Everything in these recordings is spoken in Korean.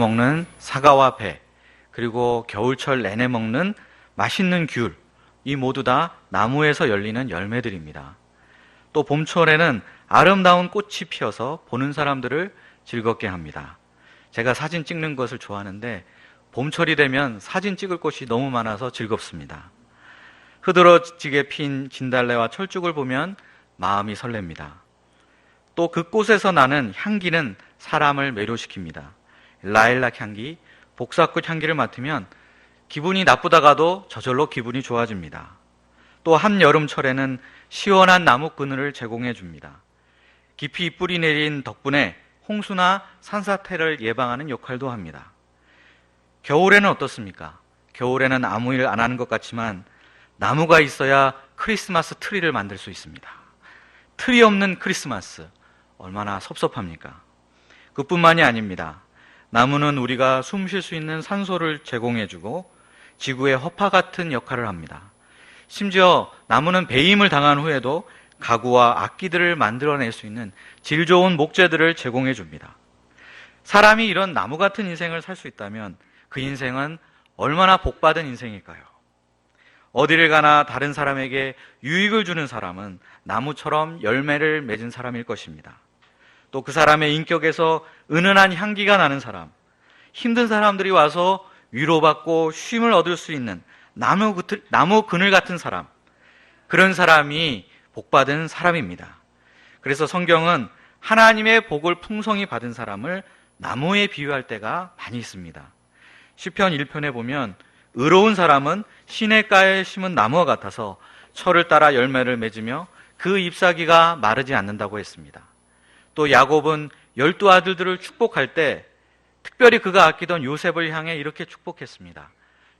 먹는 사과와 배, 그리고 겨울철 내내 먹는 맛있는 귤, 이 모두 다 나무에서 열리는 열매들입니다. 또 봄철에는 아름다운 꽃이 피어서 보는 사람들을 즐겁게 합니다. 제가 사진 찍는 것을 좋아하는데 봄철이 되면 사진 찍을 곳이 너무 많아서 즐겁습니다. 흐드러지게 핀 진달래와 철쭉을 보면 마음이 설렙니다. 또그 꽃에서 나는 향기는 사람을 매료시킵니다. 라일락 향기, 복사꽃 향기를 맡으면 기분이 나쁘다가도 저절로 기분이 좋아집니다. 또 한여름철에는 시원한 나무 그늘을 제공해 줍니다. 깊이 뿌리 내린 덕분에 홍수나 산사태를 예방하는 역할도 합니다. 겨울에는 어떻습니까? 겨울에는 아무 일 안 하는 것 같지만 나무가 있어야 크리스마스 트리를 만들 수 있습니다. 트리 없는 크리스마스 얼마나 섭섭합니까? 그뿐만이 아닙니다. 나무는 우리가 숨 쉴 수 있는 산소를 제공해주고 지구의 허파 같은 역할을 합니다. 심지어 나무는 배임을 당한 후에도 가구와 악기들을 만들어낼 수 있는 질 좋은 목재들을 제공해 줍니다. 사람이 이런 나무 같은 인생을 살 수 있다면 그 인생은 얼마나 복받은 인생일까요? 어디를 가나 다른 사람에게 유익을 주는 사람은 나무처럼 열매를 맺은 사람일 것입니다. 또 그 사람의 인격에서 은은한 향기가 나는 사람, 힘든 사람들이 와서 위로받고 쉼을 얻을 수 있는 나무, 나무 그늘 같은 사람, 그런 사람이 복받은 사람입니다. 그래서 성경은 하나님의 복을 풍성히 받은 사람을 나무에 비유할 때가 많이 있습니다. 시편 1편에 보면 의로운 사람은 시냇가에 심은 나무와 같아서 철을 따라 열매를 맺으며 그 잎사귀가 마르지 않는다고 했습니다. 또 야곱은 열두 아들들을 축복할 때 특별히 그가 아끼던 요셉을 향해 이렇게 축복했습니다.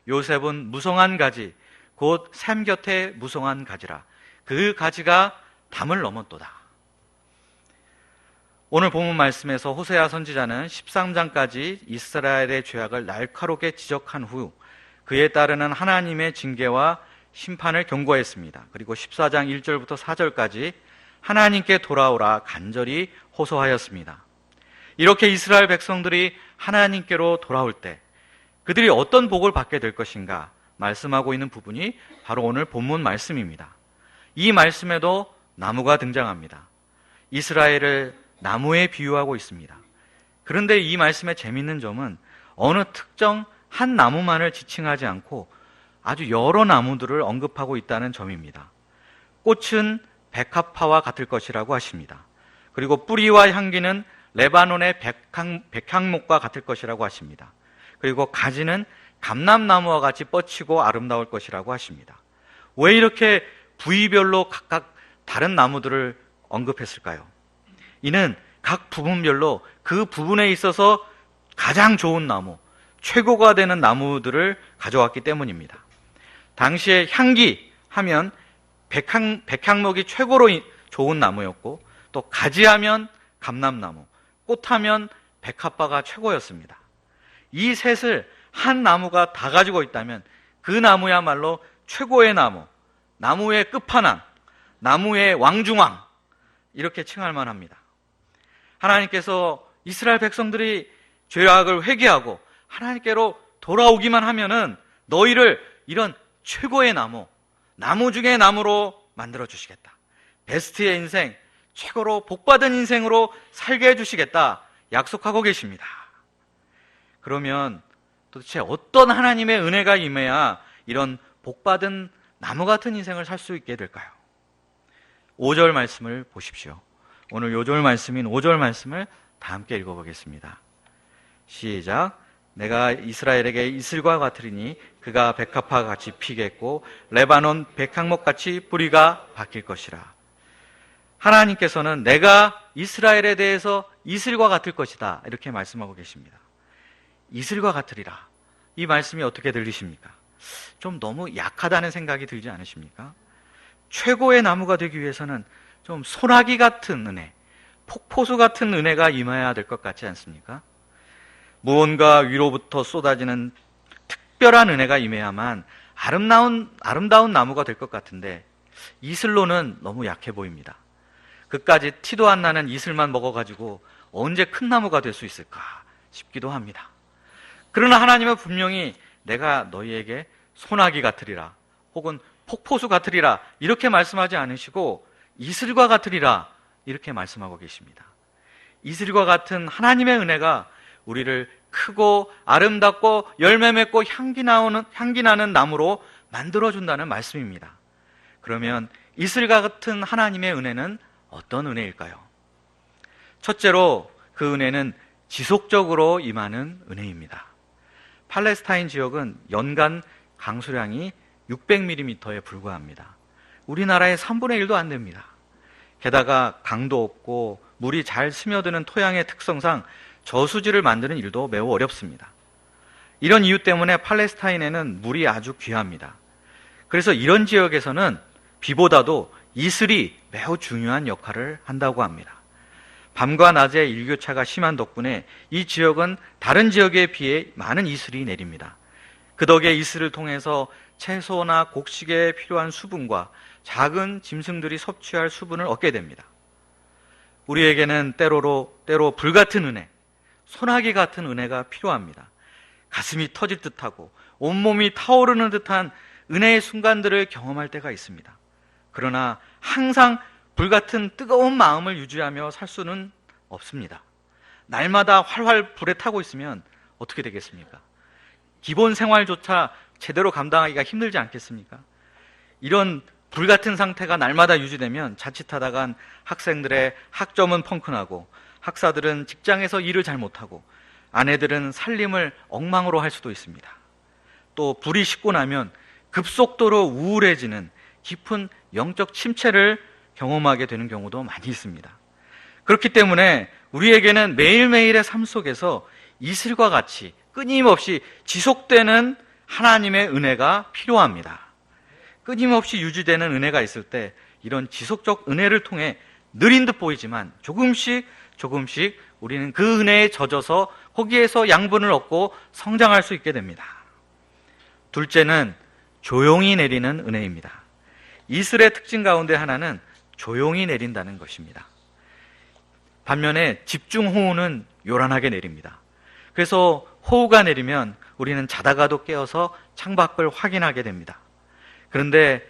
요셉은 무성한 가지, 곧 샘 곁에 무성한 가지라. 그 가지가 담을 넘었도다. 오늘 본문 말씀에서 호세아 선지자는 13장까지 이스라엘의 죄악을 날카롭게 지적한 후 그에 따르는 하나님의 징계와 심판을 경고했습니다. 그리고 14장 1절부터 4절까지 하나님께 돌아오라 간절히 호소하였습니다. 이렇게 이스라엘 백성들이 하나님께로 돌아올 때 그들이 어떤 복을 받게 될 것인가 말씀하고 있는 부분이 바로 오늘 본문 말씀입니다. 이 말씀에도 나무가 등장합니다. 이스라엘을 나무에 비유하고 있습니다. 그런데 이 말씀의 재밌는 점은 어느 특정 한 나무만을 지칭하지 않고 아주 여러 나무들을 언급하고 있다는 점입니다. 꽃은 백합화와 같을 것이라고 하십니다. 그리고 뿌리와 향기는 레바논의 백향, 백향 목과 같을 것이라고 하십니다. 그리고 가지는 감람나무와 같이 뻗치고 아름다울 것이라고 하십니다. 왜 이렇게 부위별로 각각 다른 나무들을 언급했을까요? 이는 각 부분별로 그 부분에 있어서 가장 좋은 나무, 최고가 되는 나무들을 가져왔기 때문입니다. 당시에 향기 하면 백향, 백향목이 최고로 좋은 나무였고 또 가지하면 감람나무, 꽃하면 백합화가 최고였습니다. 이 셋을 한 나무가 다 가지고 있다면 그 나무야말로 최고의 나무, 나무의 끝판왕, 나무의 왕중왕 이렇게 칭할 만합니다. 하나님께서 이스라엘 백성들이 죄악을 회개하고 하나님께로 돌아오기만 하면은 너희를 이런 최고의 나무, 나무 중의 나무로 만들어 주시겠다. 베스트의 인생, 최고로 복받은 인생으로 살게 해주시겠다. 약속하고 계십니다. 그러면 도대체 어떤 하나님의 은혜가 임해야 이런 복받은 나무 같은 인생을 살 수 있게 될까요? 5절 말씀을 보십시오. 오늘 요절 말씀인 5절 말씀을 다 함께 읽어보겠습니다. 시작. 내가 이스라엘에게 이슬과 같으리니 그가 백합화 같이 피겠고 레바논 백향목 같이 뿌리가 바뀔 것이라. 하나님께서는 내가 이스라엘에 대해서 이슬과 같을 것이다. 이렇게 말씀하고 계십니다. 이슬과 같으리라. 이 말씀이 어떻게 들리십니까? 좀 너무 약하다는 생각이 들지 않으십니까? 최고의 나무가 되기 위해서는 좀 소나기 같은 은혜, 폭포수 같은 은혜가 임해야 될 것 같지 않습니까? 무언가 위로부터 쏟아지는 특별한 은혜가 임해야만 아름다운, 아름다운 나무가 될 것 같은데 이슬로는 너무 약해 보입니다. 그까지 티도 안 나는 이슬만 먹어가지고 언제 큰 나무가 될 수 있을까 싶기도 합니다. 그러나 하나님은 분명히 내가 너희에게 소나기 같으리라 혹은 폭포수 같으리라 이렇게 말씀하지 않으시고 이슬과 같으리라 이렇게 말씀하고 계십니다. 이슬과 같은 하나님의 은혜가 우리를 크고 아름답고 열매 맺고 향기 나오는 향기 나는 나무로 만들어 준다는 말씀입니다. 그러면 이슬과 같은 하나님의 은혜는 어떤 은혜일까요? 첫째로 그 은혜는 지속적으로 임하는 은혜입니다. 팔레스타인 지역은 연간 강수량이 600mm에 불과합니다. 우리나라의 3분의 1도 안 됩니다. 게다가 강도 없고 물이 잘 스며드는 토양의 특성상 저수지를 만드는 일도 매우 어렵습니다. 이런 이유 때문에 팔레스타인에는 물이 아주 귀합니다. 그래서 이런 지역에서는 비보다도 이슬이 매우 중요한 역할을 한다고 합니다. 밤과 낮의 일교차가 심한 덕분에 이 지역은 다른 지역에 비해 많은 이슬이 내립니다. 그 덕에 이슬을 통해서 채소나 곡식에 필요한 수분과 작은 짐승들이 섭취할 수분을 얻게 됩니다. 우리에게는 때로로 때로 불같은 은혜, 소나기 같은 은혜가 필요합니다. 가슴이 터질 듯하고 온몸이 타오르는 듯한 은혜의 순간들을 경험할 때가 있습니다. 그러나 항상 불같은 뜨거운 마음을 유지하며 살 수는 없습니다. 날마다 활활 불에 타고 있으면 어떻게 되겠습니까? 기본 생활조차 제대로 감당하기가 힘들지 않겠습니까? 이런 불 같은 상태가 날마다 유지되면 자칫하다간 학생들의 학점은 펑크나고 학사들은 직장에서 일을 잘 못하고 아내들은 살림을 엉망으로 할 수도 있습니다. 또 불이 식고 나면 급속도로 우울해지는 깊은 영적 침체를 경험하게 되는 경우도 많이 있습니다. 그렇기 때문에 우리에게는 매일매일의 삶 속에서 이슬과 같이 끊임없이 지속되는 하나님의 은혜가 필요합니다. 끊임없이 유지되는 은혜가 있을 때 이런 지속적 은혜를 통해 느린 듯 보이지만 조금씩 조금씩 우리는 그 은혜에 젖어서 거기에서 양분을 얻고 성장할 수 있게 됩니다. 둘째는 조용히 내리는 은혜입니다. 이슬의 특징 가운데 하나는 조용히 내린다는 것입니다. 반면에 집중 호우는 요란하게 내립니다. 그래서 호우가 내리면 우리는 자다가도 깨어서 창밖을 확인하게 됩니다. 그런데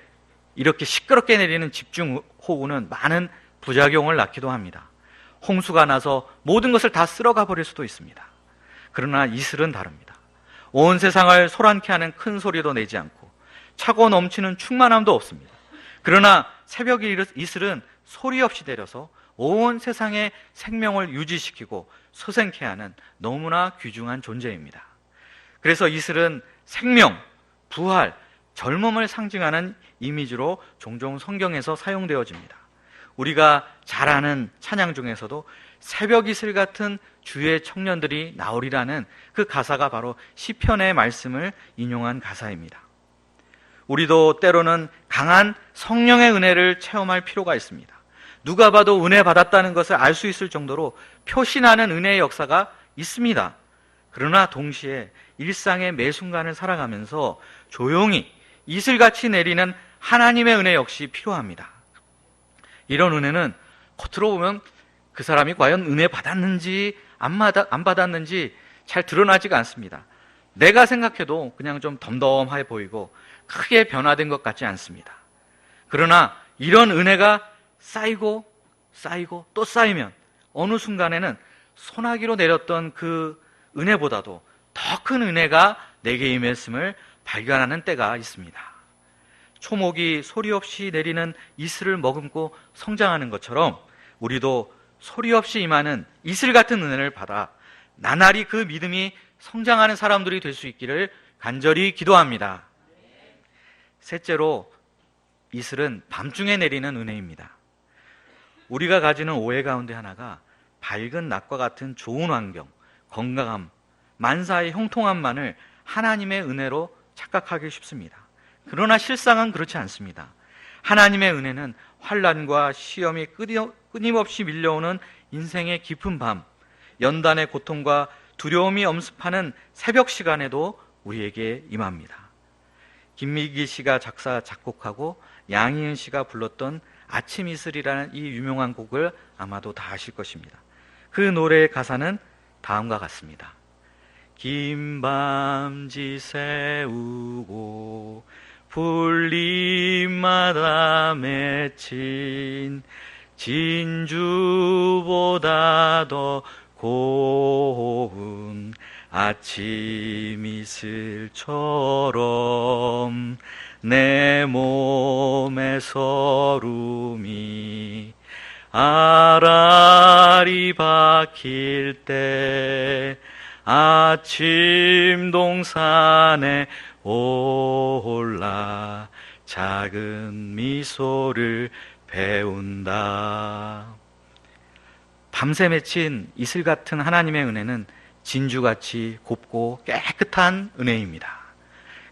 이렇게 시끄럽게 내리는 집중 호우는 많은 부작용을 낳기도 합니다. 홍수가 나서 모든 것을 다 쓸어가 버릴 수도 있습니다. 그러나 이슬은 다릅니다. 온 세상을 소란케 하는 큰 소리도 내지 않고 차고 넘치는 충만함도 없습니다. 그러나 새벽 이슬은 소리 없이 내려서 온 세상의 생명을 유지시키고 소생케 하는 너무나 귀중한 존재입니다. 그래서 이슬은 생명, 부활, 젊음을 상징하는 이미지로 종종 성경에서 사용되어집니다. 우리가 잘 아는 찬양 중에서도 새벽 이슬 같은 주의 청년들이 나오리라는 그 가사가 바로 시편의 말씀을 인용한 가사입니다. 우리도 때로는 강한 성령의 은혜를 체험할 필요가 있습니다. 누가 봐도 은혜 받았다는 것을 알 수 있을 정도로 표시나는 은혜의 역사가 있습니다. 그러나 동시에 일상의 매 순간을 살아가면서 조용히 이슬같이 내리는 하나님의 은혜 역시 필요합니다. 이런 은혜는 겉으로 보면 그 사람이 과연 은혜 받았는지 안, 받았는지 잘 드러나지가 않습니다. 내가 생각해도 그냥 좀 덤덤해 보이고 크게 변화된 것 같지 않습니다. 그러나 이런 은혜가 쌓이고 쌓이고 또 쌓이면 어느 순간에는 소나기로 내렸던 그 은혜보다도 더 큰 은혜가 내게 임했음을 발견하는 때가 있습니다. 초목이 소리 없이 내리는 이슬을 머금고 성장하는 것처럼 우리도 소리 없이 임하는 이슬 같은 은혜를 받아 나날이 그 믿음이 성장하는 사람들이 될 수 있기를 간절히 기도합니다. 셋째로 이슬은 밤중에 내리는 은혜입니다. 우리가 가지는 오해 가운데 하나가 밝은 낮과 같은 좋은 환경, 건강함, 만사의 형통함만을 하나님의 은혜로 착각하기 쉽습니다. 그러나 실상은 그렇지 않습니다. 하나님의 은혜는 환란과 시험이 끊임없이 밀려오는 인생의 깊은 밤, 연단의 고통과 두려움이 엄습하는 새벽 시간에도 우리에게 임합니다. 김미기 씨가 작사 작곡하고 양희은 씨가 불렀던 아침 이슬이라는 이 유명한 곡을 아마도 다 아실 것입니다. 그 노래의 가사는 다음과 같습니다. 긴 밤지 세우고 불림마다 맺힌 진주보다 더 고운 아침 이슬처럼 내 몸의 서름이 아라리 박힐 때 아침 동산에 올라 작은 미소를 배운다. 밤새 맺힌 이슬 같은 하나님의 은혜는 진주같이 곱고 깨끗한 은혜입니다.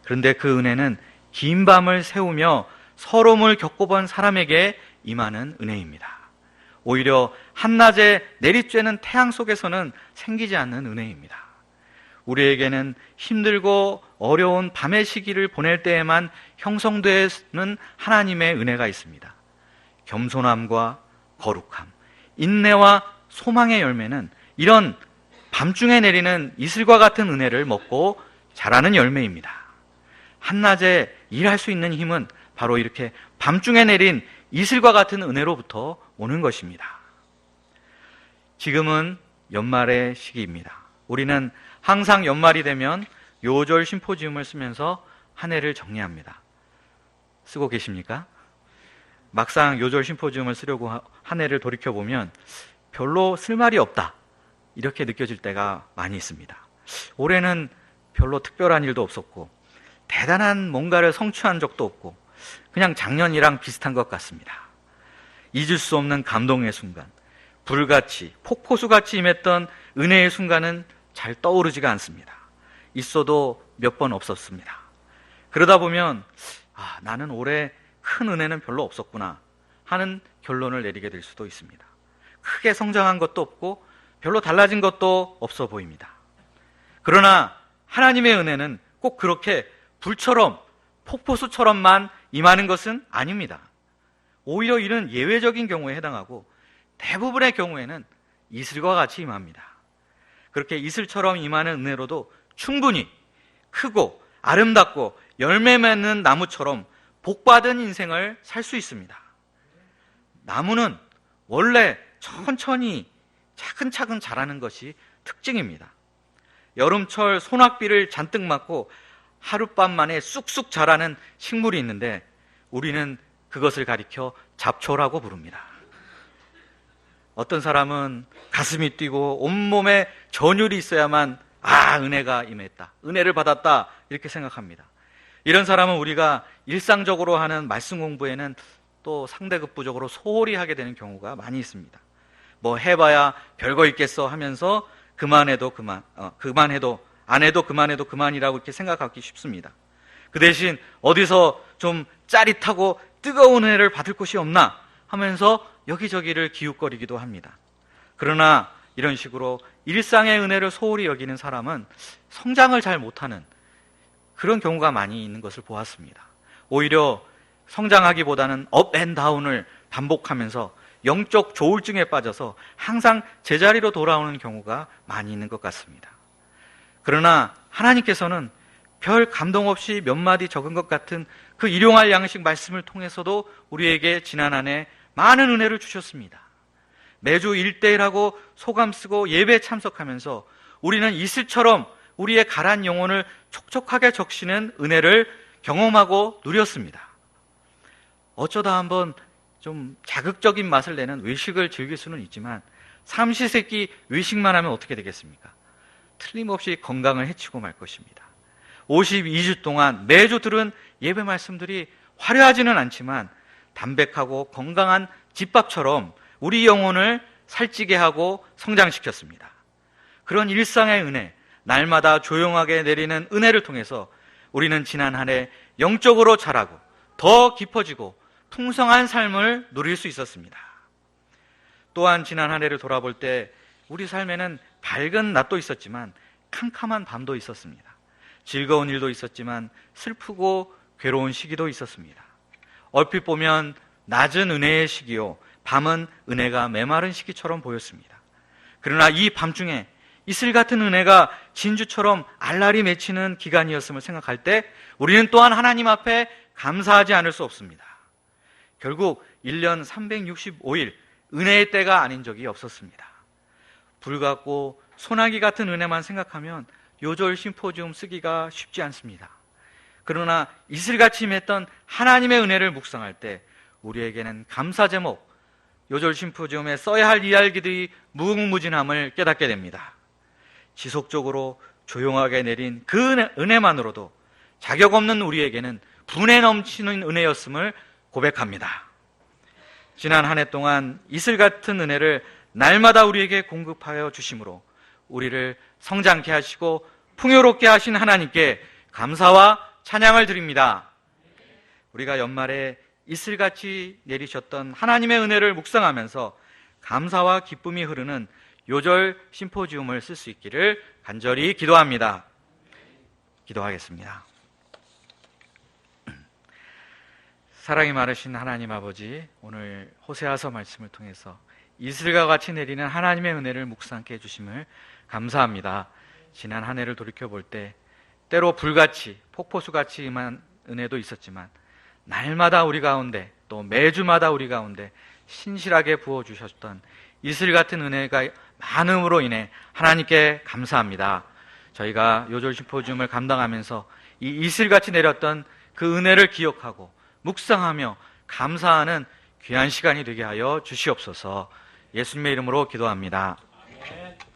그런데 그 은혜는 긴 밤을 세우며 서름을 겪어본 사람에게 임하는 은혜입니다. 오히려 한낮에 내리쬐는 태양 속에서는 생기지 않는 은혜입니다. 우리에게는 힘들고 어려운 밤의 시기를 보낼 때에만 형성되는 하나님의 은혜가 있습니다. 겸손함과 거룩함, 인내와 소망의 열매는 이런 밤중에 내리는 이슬과 같은 은혜를 먹고 자라는 열매입니다. 한낮에 일할 수 있는 힘은 바로 이렇게 밤중에 내린 이슬과 같은 은혜로부터 오는 것입니다. 지금은 연말의 시기입니다. 우리는 항상 연말이 되면 요절 심포지움을 쓰면서 한 해를 정리합니다. 쓰고 계십니까? 막상 요절 심포지움을 쓰려고 한 해를 돌이켜보면 별로 쓸 말이 없다. 이렇게 느껴질 때가 많이 있습니다. 올해는 별로 특별한 일도 없었고, 대단한 뭔가를 성취한 적도 없고, 그냥 작년이랑 비슷한 것 같습니다. 잊을 수 없는 감동의 순간, 불같이, 폭포수같이 임했던 은혜의 순간은 잘 떠오르지가 않습니다. 있어도 몇 번 없었습니다. 그러다 보면, 아, 나는 올해 큰 은혜는 별로 없었구나 하는 결론을 내리게 될 수도 있습니다. 크게 성장한 것도 없고, 별로 달라진 것도 없어 보입니다. 그러나 하나님의 은혜는 꼭 그렇게 불처럼 폭포수처럼만 임하는 것은 아닙니다. 오히려 이는 예외적인 경우에 해당하고 대부분의 경우에는 이슬과 같이 임합니다. 그렇게 이슬처럼 임하는 은혜로도 충분히 크고 아름답고 열매 맺는 나무처럼 복받은 인생을 살 수 있습니다. 나무는 원래 천천히 차근차근 자라는 것이 특징입니다. 여름철 소낙비를 잔뜩 맞고 하룻밤 만에 쑥쑥 자라는 식물이 있는데 우리는 그것을 가리켜 잡초라고 부릅니다. 어떤 사람은 가슴이 뛰고 온몸에 전율이 있어야만 아, 은혜가 임했다. 은혜를 받았다. 이렇게 생각합니다. 이런 사람은 우리가 일상적으로 하는 말씀 공부에는 또 상대급부적으로 소홀히 하게 되는 경우가 많이 있습니다. 뭐 해봐야 별거 있겠어 하면서 그만해도 그만, 어, 그만해도 안 해도 그만해도 그만이라고 이렇게 생각하기 쉽습니다. 그 대신 어디서 좀 짜릿하고 뜨거운 은혜를 받을 곳이 없나 하면서 여기저기를 기웃거리기도 합니다. 그러나 이런 식으로 일상의 은혜를 소홀히 여기는 사람은 성장을 잘 못하는 그런 경우가 많이 있는 것을 보았습니다. 오히려 성장하기보다는 업앤 다운을 반복하면서 영적 조울증에 빠져서 항상 제자리로 돌아오는 경우가 많이 있는 것 같습니다. 그러나 하나님께서는 별 감동 없이 몇 마디 적은 것 같은 그 일용할 양식 말씀을 통해서도 우리에게 지난 한해 많은 은혜를 주셨습니다. 매주 일대일하고 소감 쓰고 예배 참석하면서 우리는 이슬처럼 우리의 가란 영혼을 촉촉하게 적시는 은혜를 경험하고 누렸습니다. 어쩌다 한번 좀 자극적인 맛을 내는 외식을 즐길 수는 있지만 삼시세끼 외식만 하면 어떻게 되겠습니까? 틀림없이 건강을 해치고 말 것입니다. 52주 동안 매주 들은 예배 말씀들이 화려하지는 않지만 담백하고 건강한 집밥처럼 우리 영혼을 살찌게 하고 성장시켰습니다. 그런 일상의 은혜, 날마다 조용하게 내리는 은혜를 통해서 우리는 지난 한 해 영적으로 자라고 더 깊어지고 풍성한 삶을 누릴 수 있었습니다. 또한 지난 한 해를 돌아볼 때 우리 삶에는 밝은 낮도 있었지만 캄캄한 밤도 있었습니다. 즐거운 일도 있었지만 슬프고 괴로운 시기도 있었습니다. 얼핏 보면 낮은 은혜의 시기요, 밤은 은혜가 메마른 시기처럼 보였습니다. 그러나 이 밤중에 이슬 같은 은혜가 진주처럼 알알이 맺히는 기간이었음을 생각할 때 우리는 또한 하나님 앞에 감사하지 않을 수 없습니다. 결국 1년 365일 은혜의 때가 아닌 적이 없었습니다. 불 같고 소나기 같은 은혜만 생각하면 요절 심포지움 쓰기가 쉽지 않습니다. 그러나 이슬같이 맺던 하나님의 은혜를 묵상할 때 우리에게는 감사 제목, 요절 심포지움에 써야 할 이야기들이 무궁무진함을 깨닫게 됩니다. 지속적으로 조용하게 내린 그 은혜, 은혜만으로도 자격 없는 우리에게는 분에 넘치는 은혜였음을 고백합니다. 지난 한 해 동안 이슬 같은 은혜를 날마다 우리에게 공급하여 주심으로 우리를 성장케 하시고 풍요롭게 하신 하나님께 감사와 찬양을 드립니다. 우리가 연말에 이슬같이 내리셨던 하나님의 은혜를 묵상하면서 감사와 기쁨이 흐르는 요절 심포지움을 쓸 수 있기를 간절히 기도합니다. 기도하겠습니다. 사랑이 많으신 하나님 아버지, 오늘 호세아서 말씀을 통해서 이슬과 같이 내리는 하나님의 은혜를 묵상케 해주심을 감사합니다. 지난 한 해를 돌이켜 볼 때, 때로 불같이, 폭포수같이 임한 은혜도 있었지만, 날마다 우리 가운데, 또 매주마다 우리 가운데 신실하게 부어 주셨던 이슬 같은 은혜가 많음으로 인해 하나님께 감사합니다. 저희가 요절 심포지움을 감당하면서 이 이슬같이 내렸던 그 은혜를 기억하고 묵상하며 감사하는 귀한 시간이 되게 하여 주시옵소서 예수님의 이름으로 기도합니다. 아멘.